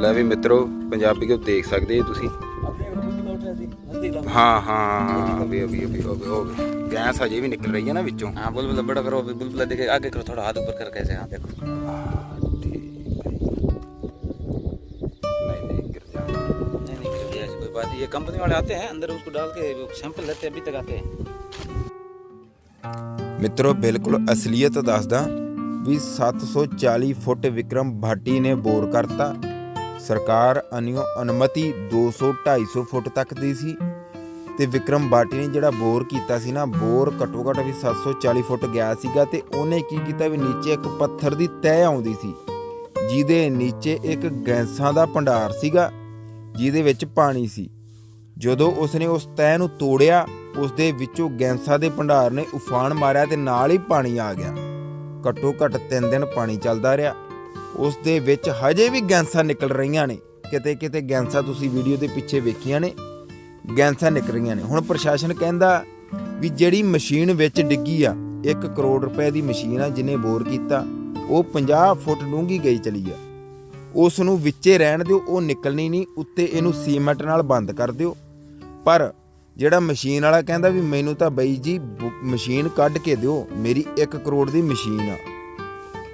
ਲੈ ਵੀ ਮਿੱਤਰੋ ਪੰਜਾਬੀ ਕੋ ਦੇਖ ਸਕਦੇ ਹੋ ਤੁਸੀਂ ਹਾਂ ਹਾਂ ਅਭੀ ਅਭੀ ਅਭੀ ਅਭੀ ਅਭੀ ਗੈਸ ਹਜੇ ਵੀ ਨਿਕਲ ਰਹੀ ਹੈ ਨਾ ਵਿੱਚੋਂ हाँ बुलबुला बड़ा करो अभी बुलबुला देखे आगे करो थोड़ा हाथ ऊपर कर कैसे हाँ देखो ਠੀਕ ਹੈ ਨਹੀਂ ਨਹੀਂ गिर जा नहीं नहीं गिर गया, ऐसी कोई बात नहीं ये कंपनी वाले आते हैं अंदर उसको डाल के सैंपल लेते हैं अभी तक आते हैं ਮਿੱਤਰੋ ਬਿਲਕੁਲ ਅਸਲੀਅਤ ਦੱਸਦਾ ਵੀ 740 ਫੁੱਟ ਵਿਕਰਮ ਭਾਟੀ ਨੇ ਬੋਰ ਕਰਤਾ ਸਰਕਾਰ ਅਨਿਓ ਅਨੁਮਤੀ 200 250 ਫੁੱਟ ਤੱਕ ਦੀ ਸੀ ਤੇ ਵਿਕਰਮ ਬਾਟੀ ਨੇ ਜਿਹੜਾ ਬੋਰ ਕੀਤਾ ਸੀ ਨਾ, ਬੋਰ ਘੱਟੋ ਘੱਟ ਵੀ 740 ਫੁੱਟ ਗਿਆ ਸੀਗਾ ਤੇ ਉਹਨੇ ਕੀ ਕੀਤਾ ਵੀ ਨੀਚੇ ਇੱਕ ਪੱਥਰ ਦੀ ਤਹਿ ਆਉਂਦੀ ਸੀ, ਜਿਹਦੇ ਨੀਚੇ ਇੱਕ ਗੈਸਾਂ ਦਾ ਭੰਡਾਰ ਸੀਗਾ, ਜਿਹਦੇ ਵਿੱਚ ਪਾਣੀ ਸੀ। ਜਦੋਂ ਉਸਨੇ ਉਸ ਤਹਿ ਨੂੰ ਤੋੜਿਆ ਉਸ ਦੇ ਵਿੱਚੋਂ ਗੈਸਾਂ ਦੇ ਭੰਡਾਰ ਨੇ ਉਫਾਨ ਮਾਰਿਆ ਤੇ ਨਾਲ ਹੀ ਪਾਣੀ ਆ ਗਿਆ। ਘੱਟੋ ਘੱਟ 3 ਦਿਨ ਪਾਣੀ ਚੱਲਦਾ ਰਿਹਾ। ਉਸ ਦੇ ਵਿੱਚ ਹਜੇ ਵੀ ਗੈਂਸਾਂ ਨਿਕਲ ਰਹੀਆਂ ਨੇ। ਕਿਤੇ ਕਿਤੇ ਗੈਂਸਾਂ ਤੁਸੀਂ ਵੀਡੀਓ ਦੇ ਪਿੱਛੇ ਵੇਖੀਆਂ ਨੇ। ਗੈਂਸਾਂ ਨਿਕਲ ਰਹੀਆਂ ਨੇ। ਹੁਣ ਪ੍ਰਸ਼ਾਸਨ ਕਹਿੰਦਾ ਵੀ ਜਿਹੜੀ ਮਸ਼ੀਨ ਵਿੱਚ ਡਿੱਗੀ ਆ 1 ਕਰੋੜ ਰੁਪਏ ਦੀ ਮਸ਼ੀਨ ਆ ਜਿਹਨੇ ਬੋਰ ਕੀਤਾ, ਉਹ 50 ਫੁੱਟ ਡੂੰਘੀ ਗਈ ਚਲੀ ਆ। ਉਸ ਨੂੰ ਵਿੱਚੇ ਰਹਿਣ ਦਿਓ, ਉਹ ਨਿਕਲਣੀ ਨਹੀਂ, ਉੱਤੇ ਇਹਨੂੰ ਸੀਮੈਂਟ ਨਾਲ ਬੰਦ ਕਰ ਦਿਓ। ਪਰ ਜਿਹੜਾ ਮਸ਼ੀਨ ਵਾਲਾ ਕਹਿੰਦਾ ਵੀ ਮੈਨੂੰ ਤਾਂ ਬਈ ਜੀ, ਬ- ਮਸ਼ੀਨ ਕੱਢ ਕੇ ਦਿਓ, ਮੇਰੀ 1 ਕਰੋੜ ਦੀ ਮਸ਼ੀਨ ਆ।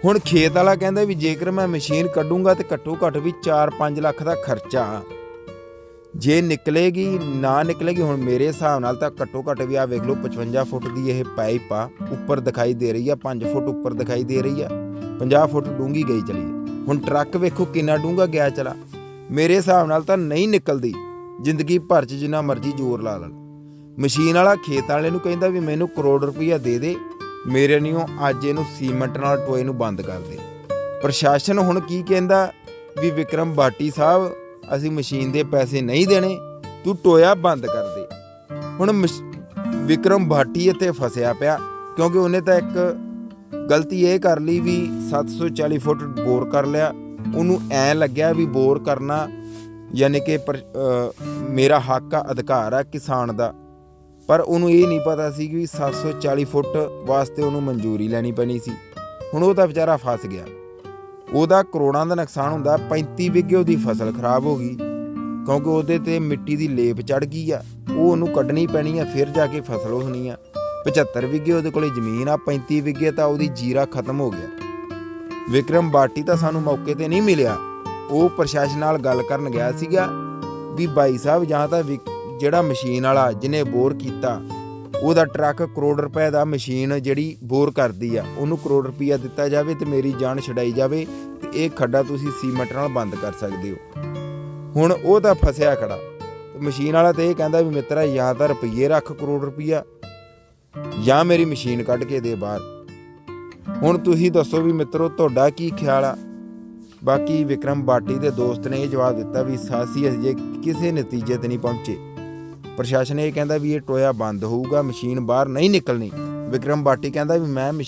ਹੁਣ ਖੇਤ ਵਾਲਾ ਕਹਿੰਦਾ ਵੀ ਜੇਕਰ ਮੈਂ ਮਸ਼ੀਨ ਕੱਢੂੰਗਾ ਤੇ ਘੱਟੋ ਘੱਟ ਵੀ 4-5 ਲੱਖ ਦਾ ਖਰਚਾ। ਜੇ ਨਿਕਲੇਗੀ, ਨਾ ਨਿਕਲੇਗੀ, ਹੁਣ ਮੇਰੇ ਹਿਸਾਬ ਨਾਲ ਤਾਂ ਘੱਟੋ ਘੱਟ ਵੀ ਆ ਵੇਖ ਲਓ 55 ਫੁੱਟ ਦੀ ਇਹ ਪਾਈਪ ਆ, ਉੱਪਰ ਦਿਖਾਈ ਦੇ ਰਹੀ ਆ 5 ਫੁੱਟ ਉੱਪਰ ਦਿਖਾਈ ਦੇ ਰਹੀ ਆ 50 ਫੁੱਟ ਡੂੰਗੀ ਗਈ ਚਲੀ। ਹੁਣ ਟਰੱਕ ਵੇਖੋ ਕਿੰਨਾ ਡੂੰਗਾ ਗਿਆ ਚਲਾ। ਮੇਰੇ ਹਿਸਾਬ ਨਾਲ ਤਾਂ ਨਹੀਂ ਨਿਕਲਦੀ, ਜ਼ਿੰਦਗੀ ਭਰ ਚ ਜਿੰਨਾ ਮਰਜ਼ੀ ਜ਼ੋਰ ਲਾ ਲੈਣ। ਮਸ਼ੀਨ ਵਾਲਾ ਖੇਤ ਵਾਲੇ ਨੂੰ ਕਹਿੰਦਾ ਵੀ ਮੈਨੂੰ ਕਰੋੜ ਰੁਪਈਆ ਦੇ ਦੇ ਮੇਰੇ ਨਿਓ ਅੱਜ ਇਹਨੂੰ ਸੀਮੈਂਟ ਨਾਲ ਟੋਏ ਨੂੰ ਬੰਦ ਕਰ ਦੇ। ਪ੍ਰਸ਼ਾਸਨ ਹੁਣ ਕੀ ਕਹਿੰਦਾ? ਵੀ ਵਿਕਰਮ ਬਾਟੀ ਸਾਹਿਬ, ਅਸੀਂ ਮਸ਼ੀਨ ਦੇ ਪੈਸੇ ਨਹੀਂ ਦੇਣੇ, ਤੂੰ ਟੋਇਆ ਬੰਦ ਕਰ ਦੇ। ਹੁਣ ਮਸ਼- ਵਿਕਰਮ ਭਾਟੀ ਇੱਥੇ ਫਸਿਆ ਪਿਆ, ਕਿਉਂਕਿ ਉਹਨੇ ਤਾਂ ਇੱਕ ਗਲਤੀ ਇਹ ਕਰ ਲਈ ਵੀ 740 ਫੁੱਟ ਬੋਰ ਕਰ ਲਿਆ। ਉਹਨੂੰ ਐ ਲੱਗਿਆ ਵੀ ਬੋਰ ਕਰਨਾ ਯਾਨੀ ਕਿ ਪਰ- ਮੇਰਾ ਹੱਕ ਆ, ਅਧਿਕਾਰ ਆ ਕਿਸਾਨ ਦਾ। ਪਰ ਉਹਨੂੰ ਇਹ ਨਹੀਂ ਪਤਾ ਸੀ ਕਿ 740 ਫੁੱਟ ਵਾਸਤੇ ਉਹਨੂੰ ਮਨਜ਼ੂਰੀ ਲੈਣੀ ਪੈਣੀ ਸੀ। ਹੁਣ ਉਹ ਤਾਂ ਵਿਚਾਰਾ ਫਸ ਗਿਆ। ਉਹਦਾ ਕਰੋੜਾਂ ਦਾ ਨੁਕਸਾਨ ਹੁੰਦਾ 35 ਵਿਗੇ ਉਹਦੀ ਫਸਲ ਖਰਾਬ ਹੋ ਗਈ। ਕਿਉਂਕਿ ਉਹਦੇ ਤੇ ਮਿੱਟੀ ਦੀ ਲੇਪ ਚੜ ਗਈ ਆ। ਉਹ ਉਹਨੂੰ ਕੱਢਣੀ ਪੈਣੀ ਆ, ਫਿਰ ਜਾ ਕੇ ਫਸਲ ਹੋਣੀ ਆ। 75 ਵਿਗੇ ਉਹਦੇ ਕੋਲੇ ਜ਼ਮੀਨ ਆ 35 ਵਿਗੇ ਤਾਂ ਉਹਦੀ ਜੀਰਾ ਖਤਮ ਹੋ ਗਿਆ। ਵਿਕਰਮ ਬਾਟੀ ਤਾਂ ਸਾਨੂੰ ਮੌਕੇ ਤੇ ਨਹੀਂ ਮਿਲਿਆ। ਉਹ ਪ੍ਰਸ਼ਾਸਨ ਨਾਲ ਗੱਲ ਕਰਨ ਗਿਆ ਸੀਗਾ ਵੀ ਭਾਈ ਸਾਹਿਬ ਜਾਂ ਤਾਂ ਵਿਕ- ਜਿਹੜਾ ਮਸ਼ੀਨ ਵਾਲਾ ਜਿਹਨੇ ਬੋਰ ਕੀਤਾ, ਉਹਦਾ ਟਰੱਕ ਕਰੋੜ ਰੁਪਏ ਦਾ ਮਸ਼ੀਨ ਜਿਹੜੀ ਬੋਰ ਕਰਦੀ ਆ, ਉਹਨੂੰ ਕਰੋੜ ਰੁਪਈਆ ਦਿੱਤਾ ਜਾਵੇ ਤੇ ਮੇਰੀ ਜਾਨ ਛਡਾਈ ਜਾਵੇ ਤੇ ਇਹ ਖੱਡਾ ਤੁਸੀਂ ਸੀਮੈਂਟ ਨਾਲ ਬੰਦ ਕਰ ਸਕਦੇ ਹੋ। ਹੁਣ ਉਹ ਤਾਂ ਫਸਿਆ ਖੜਾ। ਤੇ ਮਸ਼ੀਨ ਵਾਲਾ ਤੇ ਇਹ ਕਹਿੰਦਾ ਵੀ ਮਿੱਤਰਾ, ਜਾਂ ਤਾਂ ਰੁਪਈਏ ਰੱਖ ਕਰੋੜ ਰੁਪਈਆ, ਜਾਂ ਮੇਰੀ ਮਸ਼ੀਨ ਕੱਢ ਕੇ ਦੇ ਬਾਹਰ। ਹੁਣ ਤੁਸੀਂ ਦੱਸੋ ਵੀ ਮਿੱਤਰੋ, ਤੁਹਾਡਾ ਕੀ ਖਿਆਲ ਆ? ਬਾਕੀ ਵਿਕਰਮ ਬਾਟੀ ਦੇ ਦੋਸਤ ਨੇ ਇਹ ਜਵਾਬ ਦਿੱਤਾ ਵੀ ਸਾਸੀ ਅਜੇ ਕਿਸੇ ਨਤੀਜੇ ਤੇ ਨਹੀਂ ਪਹੁੰਚੇ। ਪ੍ਰਸ਼ਾਸਨ ਇਹ ਕਹਿੰਦਾ ਵੀ ਇਹ ਟੋਇਆ ਬੰਦ ਹੋਊਗਾ, ਮਸ਼ੀਨ ਬਾਹਰ ਨਹੀਂ ਨਿਕਲਣੀ। ਵਿਕਰਮ ਬਾਟੀ ਕਹਿੰਦਾ ਵੀ ਮੈਂ ਮਸ਼ੀ-